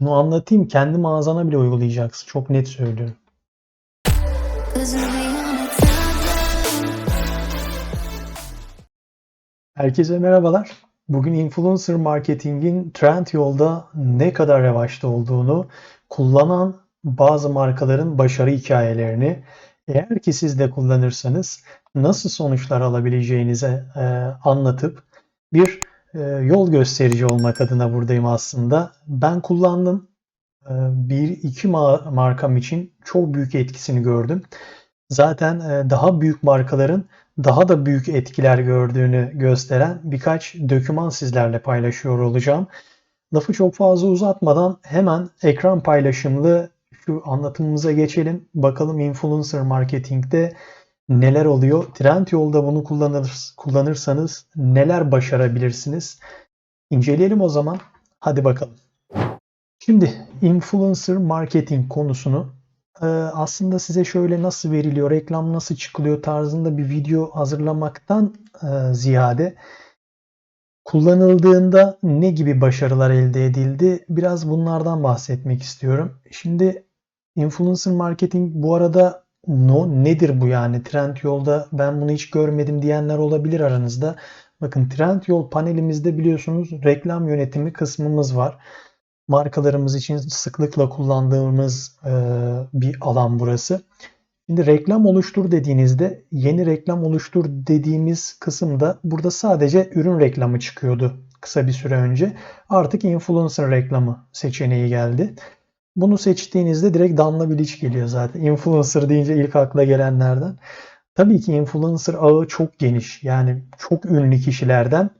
Bunu anlatayım kendi mağazana bile uygulayacaksın. Çok net söylüyorum. Herkese merhabalar. Bugün influencer marketingin trend yolda ne kadar revaçta olduğunu, kullanan bazı markaların başarı hikayelerini, eğer ki siz de kullanırsanız nasıl sonuçlar alabileceğinize e, anlatıp bir yol gösterici olmak adına buradayım aslında. Ben kullandım. E, bir iki ma- markam için çok büyük etkisini gördüm. Zaten e, daha büyük markaların daha da büyük etkiler gördüğünü gösteren birkaç doküman sizlerle paylaşıyor olacağım. Lafı çok fazla uzatmadan hemen ekran paylaşımlı şu anlatımımıza geçelim. Bakalım influencer marketingde neler oluyor? Trendyol'da bunu kullanır, kullanırsanız neler başarabilirsiniz? İnceleyelim o zaman. Hadi bakalım. Şimdi influencer marketing konusunu e, aslında size şöyle nasıl veriliyor, reklam nasıl çıkılıyor tarzında bir video hazırlamaktan e, ziyade kullanıldığında ne gibi başarılar elde edildi biraz bunlardan bahsetmek istiyorum. Şimdi influencer marketing bu arada no nedir bu yani Trendyol'da ben bunu hiç görmedim diyenler olabilir aranızda. Bakın Trendyol panelimizde biliyorsunuz reklam yönetimi kısmımız var markalarımız için sıklıkla kullandığımız e, bir alan burası. Şimdi reklam oluştur dediğinizde yeni reklam oluştur dediğimiz kısımda burada sadece ürün reklamı çıkıyordu kısa bir süre önce. Artık influencer reklamı seçeneği geldi. Bunu seçtiğinizde direkt Danla Bilic geliyor zaten. Influencer deyince ilk akla gelenlerden. Tabii ki influencer ağı çok geniş. Yani çok ünlü kişilerden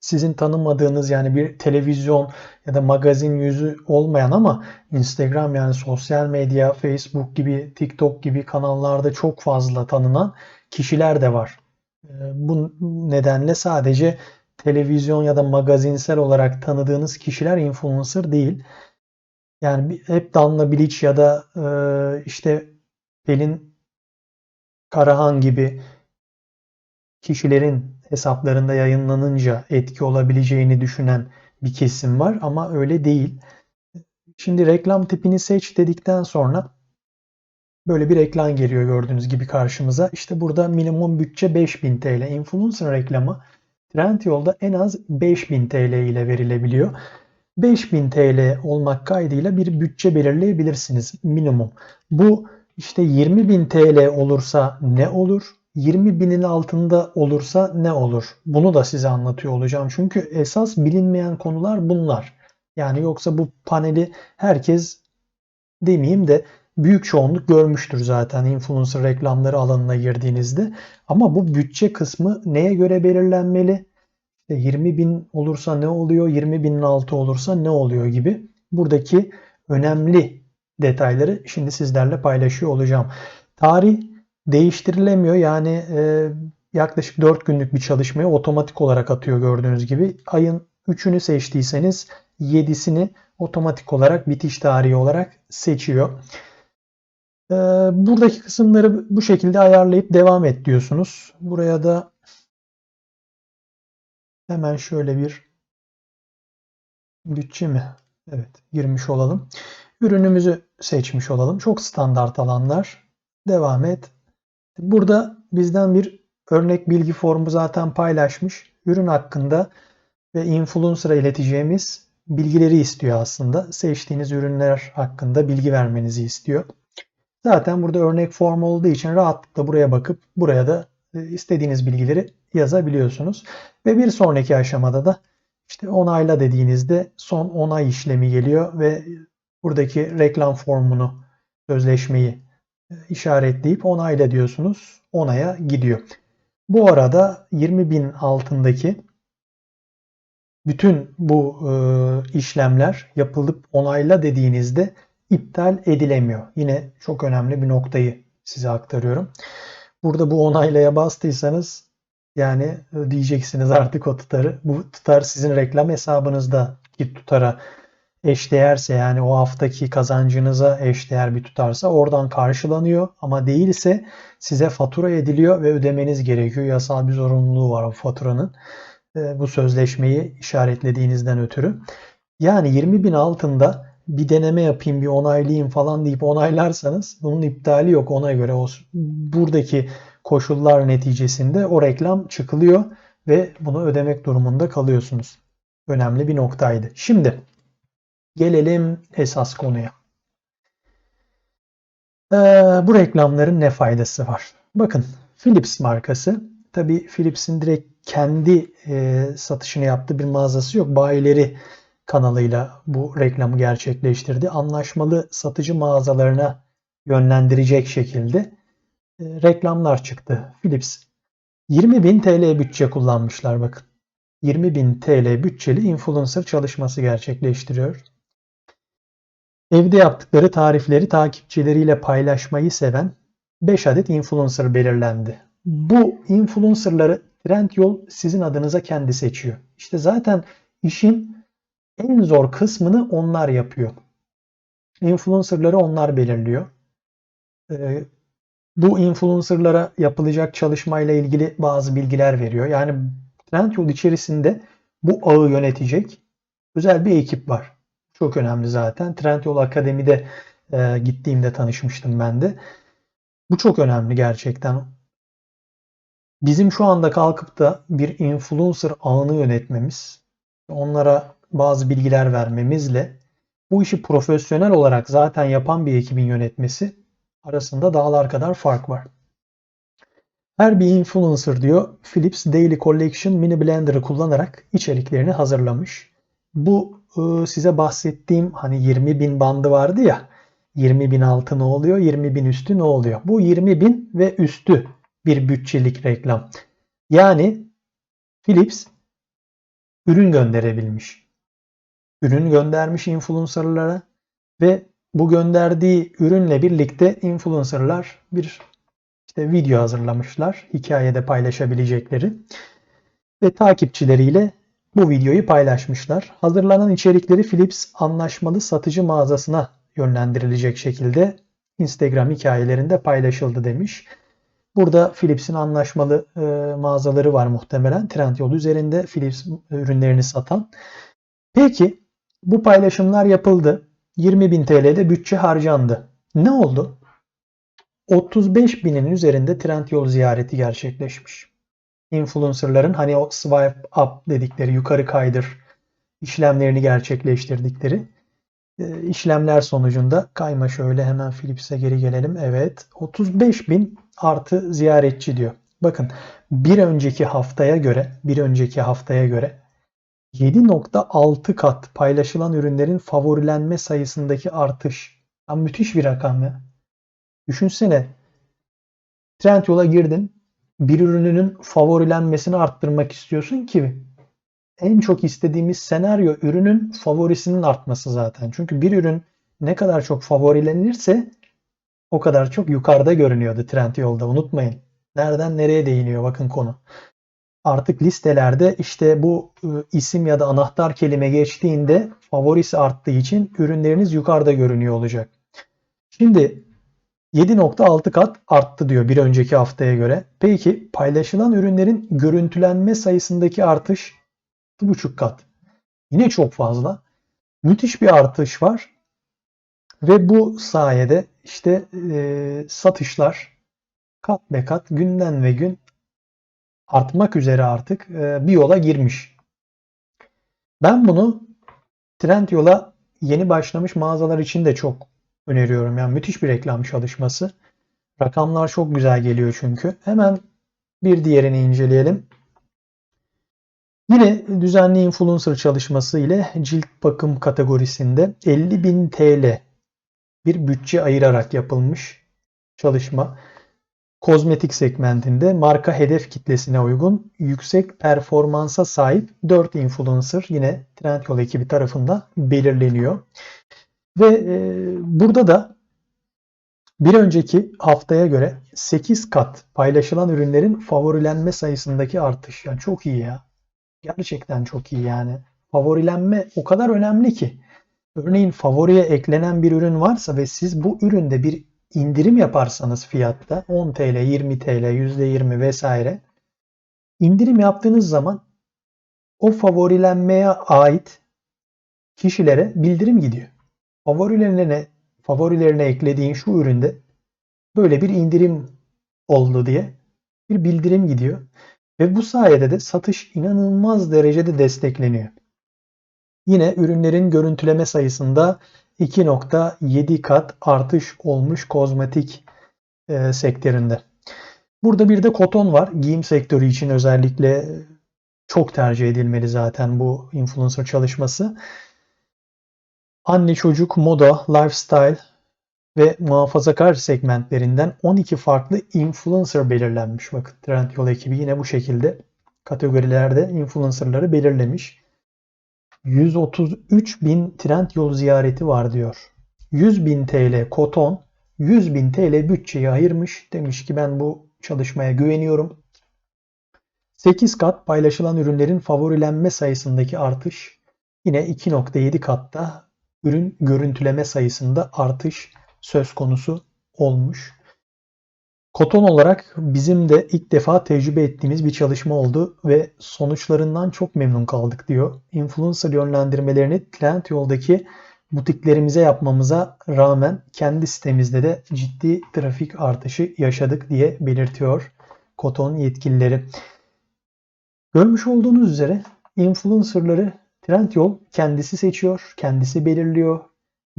sizin tanımadığınız yani bir televizyon ya da magazin yüzü olmayan ama Instagram yani sosyal medya, Facebook gibi, TikTok gibi kanallarda çok fazla tanınan kişiler de var. Ee, bu nedenle sadece televizyon ya da magazinsel olarak tanıdığınız kişiler influencer değil. Yani hep Danla Bilic ya da e, işte Pelin Karahan gibi kişilerin hesaplarında yayınlanınca etki olabileceğini düşünen bir kesim var ama öyle değil. Şimdi reklam tipini seç dedikten sonra böyle bir ekran geliyor gördüğünüz gibi karşımıza. İşte burada minimum bütçe 5000 TL. Influencer reklamı Trendyol'da en az 5000 TL ile verilebiliyor. 5000 TL olmak kaydıyla bir bütçe belirleyebilirsiniz minimum. Bu işte 20.000 TL olursa ne olur? 20 binin altında olursa ne olur? Bunu da size anlatıyor olacağım. Çünkü esas bilinmeyen konular bunlar. Yani yoksa bu paneli herkes demeyeyim de büyük çoğunluk görmüştür zaten influencer reklamları alanına girdiğinizde. Ama bu bütçe kısmı neye göre belirlenmeli? İşte 20 bin olursa ne oluyor? 20 binin altı olursa ne oluyor gibi. Buradaki önemli detayları şimdi sizlerle paylaşıyor olacağım. Tarih değiştirilemiyor. Yani e, yaklaşık 4 günlük bir çalışmayı otomatik olarak atıyor gördüğünüz gibi. Ayın 3'ünü seçtiyseniz 7'sini otomatik olarak bitiş tarihi olarak seçiyor. E, buradaki kısımları bu şekilde ayarlayıp devam et diyorsunuz. Buraya da hemen şöyle bir bütçe mi? Evet girmiş olalım. Ürünümüzü seçmiş olalım. Çok standart alanlar. Devam et. Burada bizden bir örnek bilgi formu zaten paylaşmış. Ürün hakkında ve influencer'a ileteceğimiz bilgileri istiyor aslında. Seçtiğiniz ürünler hakkında bilgi vermenizi istiyor. Zaten burada örnek form olduğu için rahatlıkla buraya bakıp buraya da istediğiniz bilgileri yazabiliyorsunuz. Ve bir sonraki aşamada da işte onayla dediğinizde son onay işlemi geliyor ve buradaki reklam formunu, sözleşmeyi işaretleyip onayla diyorsunuz. Onaya gidiyor. Bu arada 20 bin altındaki bütün bu e, işlemler yapılıp onayla dediğinizde iptal edilemiyor. Yine çok önemli bir noktayı size aktarıyorum. Burada bu onaylaya bastıysanız yani diyeceksiniz artık o tutarı. Bu tutar sizin reklam hesabınızda ki tutara eşdeğerse yani o haftaki kazancınıza eşdeğer bir tutarsa oradan karşılanıyor ama değilse size fatura ediliyor ve ödemeniz gerekiyor. Yasal bir zorunluluğu var o faturanın. E, bu sözleşmeyi işaretlediğinizden ötürü. Yani 20 bin altında bir deneme yapayım, bir onaylayayım falan deyip onaylarsanız bunun iptali yok ona göre. O, buradaki koşullar neticesinde o reklam çıkılıyor ve bunu ödemek durumunda kalıyorsunuz. Önemli bir noktaydı. Şimdi gelelim esas konuya. Ee, bu reklamların ne faydası var? Bakın Philips markası. Tabi Philips'in direkt kendi e, satışını yaptığı bir mağazası yok. Bayileri kanalıyla bu reklamı gerçekleştirdi. Anlaşmalı satıcı mağazalarına yönlendirecek şekilde e, reklamlar çıktı. Philips 20.000 TL bütçe kullanmışlar bakın. 20.000 TL bütçeli influencer çalışması gerçekleştiriyor. Evde yaptıkları tarifleri takipçileriyle paylaşmayı seven 5 adet influencer belirlendi. Bu influencerları Trendyol sizin adınıza kendi seçiyor. İşte zaten işin en zor kısmını onlar yapıyor. Influencerları onlar belirliyor. Ee, bu influencerlara yapılacak çalışmayla ilgili bazı bilgiler veriyor. Yani Trendyol içerisinde bu ağı yönetecek özel bir ekip var. Çok önemli zaten. Trendyol Akademi'de e, gittiğimde tanışmıştım ben de. Bu çok önemli gerçekten. Bizim şu anda kalkıp da bir influencer ağını yönetmemiz, onlara bazı bilgiler vermemizle bu işi profesyonel olarak zaten yapan bir ekibin yönetmesi arasında dağlar kadar fark var. Her bir influencer diyor Philips Daily Collection Mini Blender'ı kullanarak içeriklerini hazırlamış. Bu e, size bahsettiğim hani 20 bin bandı vardı ya 20 bin altı ne oluyor 20 bin üstü ne oluyor? Bu 20 bin ve üstü bir bütçelik reklam. Yani Philips ürün gönderebilmiş. Ürün göndermiş influencerlara ve bu gönderdiği ürünle birlikte influencerlar bir işte video hazırlamışlar. Hikayede paylaşabilecekleri ve takipçileriyle bu videoyu paylaşmışlar. Hazırlanan içerikleri Philips anlaşmalı satıcı mağazasına yönlendirilecek şekilde Instagram hikayelerinde paylaşıldı demiş. Burada Philips'in anlaşmalı e, mağazaları var muhtemelen. Trendyol üzerinde Philips ürünlerini satan. Peki bu paylaşımlar yapıldı. 20.000 TL'de bütçe harcandı. Ne oldu? 35 binin üzerinde Trendyol ziyareti gerçekleşmiş. Influencerların hani o swipe up dedikleri yukarı kaydır işlemlerini gerçekleştirdikleri e, işlemler sonucunda kayma şöyle hemen Philips'e geri gelelim. Evet 35 bin artı ziyaretçi diyor. Bakın bir önceki haftaya göre bir önceki haftaya göre 7.6 kat paylaşılan ürünlerin favorilenme sayısındaki artış. Ya müthiş bir rakam ya. Düşünsene Trendyol'a girdin bir ürününün favorilenmesini arttırmak istiyorsun ki en çok istediğimiz senaryo ürünün favorisinin artması zaten. Çünkü bir ürün ne kadar çok favorilenirse o kadar çok yukarıda görünüyordu Trendyol'da unutmayın. Nereden nereye değiniyor bakın konu. Artık listelerde işte bu ıı, isim ya da anahtar kelime geçtiğinde favorisi arttığı için ürünleriniz yukarıda görünüyor olacak. Şimdi 7.6 kat arttı diyor bir önceki haftaya göre. Peki paylaşılan ürünlerin görüntülenme sayısındaki artış 2.5 kat. Yine çok fazla. Müthiş bir artış var. Ve bu sayede işte e, satışlar kat be kat günden ve gün artmak üzere artık e, bir yola girmiş. Ben bunu Trendyol'a yeni başlamış mağazalar için de çok öneriyorum. Yani müthiş bir reklam çalışması. Rakamlar çok güzel geliyor çünkü. Hemen bir diğerini inceleyelim. Yine düzenli influencer çalışması ile cilt bakım kategorisinde 50.000 TL bir bütçe ayırarak yapılmış çalışma. Kozmetik segmentinde marka hedef kitlesine uygun yüksek performansa sahip 4 influencer yine Trendyol ekibi tarafından belirleniyor. Ve e, burada da bir önceki haftaya göre 8 kat paylaşılan ürünlerin favorilenme sayısındaki artış. Yani çok iyi ya. Gerçekten çok iyi yani. Favorilenme o kadar önemli ki. Örneğin favoriye eklenen bir ürün varsa ve siz bu üründe bir indirim yaparsanız fiyatta 10 TL, 20 TL, %20 vesaire indirim yaptığınız zaman o favorilenmeye ait kişilere bildirim gidiyor. Favorilerine favorilerine eklediğin şu üründe böyle bir indirim oldu diye bir bildirim gidiyor. Ve bu sayede de satış inanılmaz derecede destekleniyor. Yine ürünlerin görüntüleme sayısında 2.7 kat artış olmuş kozmetik e, sektöründe. Burada bir de koton var. Giyim sektörü için özellikle çok tercih edilmeli zaten bu influencer çalışması. Anne çocuk, moda, lifestyle ve muhafazakar segmentlerinden 12 farklı influencer belirlenmiş. Bakın Trendyol ekibi yine bu şekilde kategorilerde influencerları belirlemiş. 133 bin Trendyol ziyareti var diyor. 100 bin TL koton, 100 bin TL bütçeyi ayırmış. Demiş ki ben bu çalışmaya güveniyorum. 8 kat paylaşılan ürünlerin favorilenme sayısındaki artış yine 2.7 katta ürün görüntüleme sayısında artış söz konusu olmuş. Koton olarak bizim de ilk defa tecrübe ettiğimiz bir çalışma oldu ve sonuçlarından çok memnun kaldık diyor. Influencer yönlendirmelerini Trendyol'daki butiklerimize yapmamıza rağmen kendi sitemizde de ciddi trafik artışı yaşadık diye belirtiyor Koton yetkilileri. Görmüş olduğunuz üzere influencerları Trendyol kendisi seçiyor, kendisi belirliyor.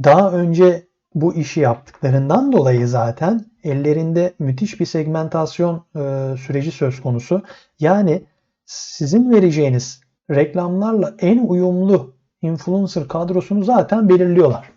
Daha önce bu işi yaptıklarından dolayı zaten ellerinde müthiş bir segmentasyon e, süreci söz konusu. Yani sizin vereceğiniz reklamlarla en uyumlu influencer kadrosunu zaten belirliyorlar.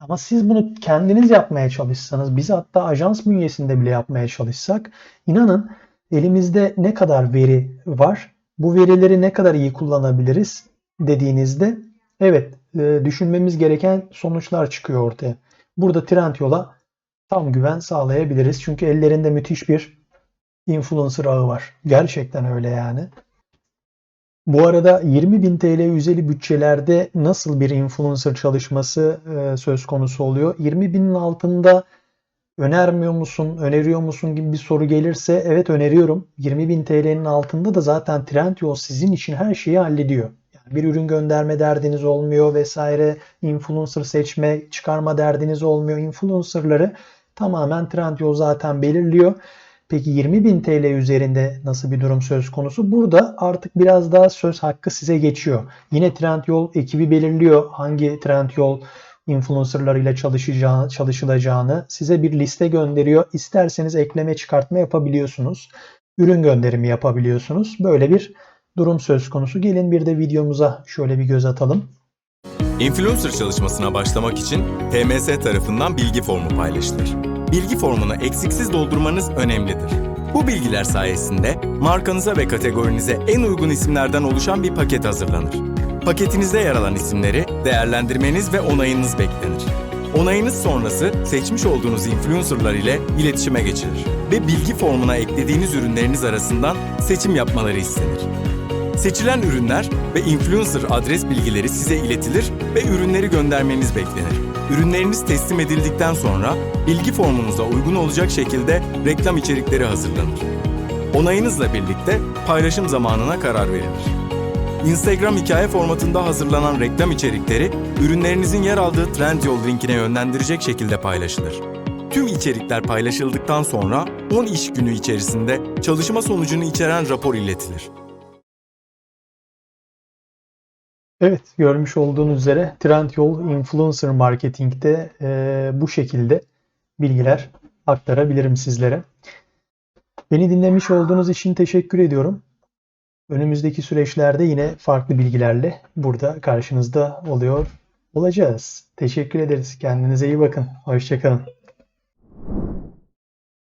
Ama siz bunu kendiniz yapmaya çalışsanız, biz hatta ajans bünyesinde bile yapmaya çalışsak, inanın elimizde ne kadar veri var, bu verileri ne kadar iyi kullanabiliriz dediğinizde evet e, düşünmemiz gereken sonuçlar çıkıyor ortaya. Burada Trendyol'a tam güven sağlayabiliriz. Çünkü ellerinde müthiş bir influencer ağı var. Gerçekten öyle yani. Bu arada 20.000 TL üzeri bütçelerde nasıl bir influencer çalışması e, söz konusu oluyor? 20.000'in altında önermiyor musun, öneriyor musun gibi bir soru gelirse evet öneriyorum. 20.000 TL'nin altında da zaten Trendyol sizin için her şeyi hallediyor bir ürün gönderme derdiniz olmuyor vesaire. Influencer seçme, çıkarma derdiniz olmuyor. Influencerları tamamen Trendyol zaten belirliyor. Peki 20.000 TL üzerinde nasıl bir durum söz konusu? Burada artık biraz daha söz hakkı size geçiyor. Yine Trendyol ekibi belirliyor hangi Trendyol influencerlarıyla çalışacağını, çalışılacağını size bir liste gönderiyor. İsterseniz ekleme çıkartma yapabiliyorsunuz. Ürün gönderimi yapabiliyorsunuz. Böyle bir durum söz konusu. Gelin bir de videomuza şöyle bir göz atalım. Influencer çalışmasına başlamak için TMS tarafından bilgi formu paylaşılır. Bilgi formunu eksiksiz doldurmanız önemlidir. Bu bilgiler sayesinde markanıza ve kategorinize en uygun isimlerden oluşan bir paket hazırlanır. Paketinizde yer alan isimleri değerlendirmeniz ve onayınız beklenir. Onayınız sonrası seçmiş olduğunuz influencerlar ile iletişime geçilir ve bilgi formuna eklediğiniz ürünleriniz arasından seçim yapmaları istenir. Seçilen ürünler ve influencer adres bilgileri size iletilir ve ürünleri göndermeniz beklenir. Ürünleriniz teslim edildikten sonra bilgi formunuza uygun olacak şekilde reklam içerikleri hazırlanır. Onayınızla birlikte paylaşım zamanına karar verilir. Instagram hikaye formatında hazırlanan reklam içerikleri ürünlerinizin yer aldığı Trendyol linkine yönlendirecek şekilde paylaşılır. Tüm içerikler paylaşıldıktan sonra 10 iş günü içerisinde çalışma sonucunu içeren rapor iletilir. Evet, görmüş olduğunuz üzere Trendyol Influencer Marketing'de e, bu şekilde bilgiler aktarabilirim sizlere. Beni dinlemiş olduğunuz için teşekkür ediyorum. Önümüzdeki süreçlerde yine farklı bilgilerle burada karşınızda oluyor olacağız. Teşekkür ederiz. Kendinize iyi bakın. Hoşçakalın.